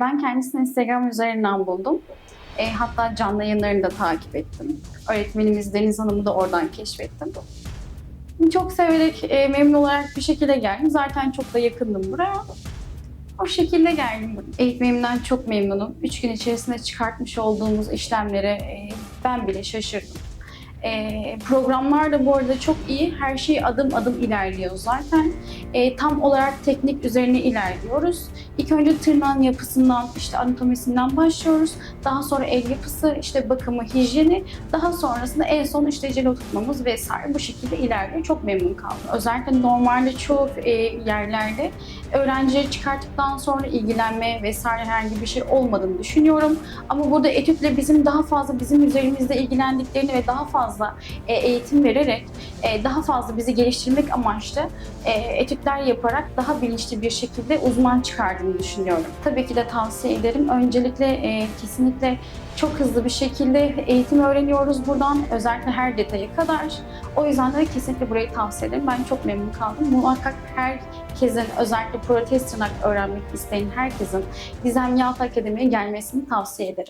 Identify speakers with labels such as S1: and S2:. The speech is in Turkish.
S1: Ben kendisini Instagram üzerinden buldum. E, hatta canlı yayınlarını da takip ettim. Öğretmenimiz Deniz Hanım'ı da oradan keşfettim. Çok severek, e, memnun olarak bir şekilde geldim. Zaten çok da yakındım buraya. O şekilde geldim. Eğitmenimden çok memnunum. Üç gün içerisinde çıkartmış olduğumuz işlemlere e, ben bile şaşırdım. E, programlar da bu arada çok iyi. Her şey adım adım ilerliyor zaten. E, tam olarak teknik üzerine ilerliyoruz. İlk önce tırnağın yapısından, işte anatomisinden başlıyoruz. Daha sonra el yapısı, işte bakımı, hijyeni. Daha sonrasında en son işte jel oturtmamız vesaire bu şekilde ilerliyor. Çok memnun kaldım. Özellikle normalde çoğu e, yerlerde öğrencileri çıkarttıktan sonra ilgilenme vesaire herhangi bir şey olmadığını düşünüyorum. Ama burada etütle bizim daha fazla bizim üzerimizde ilgilendiklerini ve daha fazla e, eğitim vererek e, daha fazla bizi geliştirmek amaçlı e, etütler yaparak daha bilinçli bir şekilde uzman çıkardığını düşünüyorum. Tabii ki de tavsiye ederim. Öncelikle e, kesinlikle çok hızlı bir şekilde eğitim öğreniyoruz buradan. Özellikle her detaya kadar. O yüzden de kesinlikle burayı tavsiye ederim. Ben çok memnun kaldım. Muhakkak herkesin özellikle protez tırnak öğrenmek isteyen herkesin Gizem Yalta Akademi'ye gelmesini tavsiye ederim.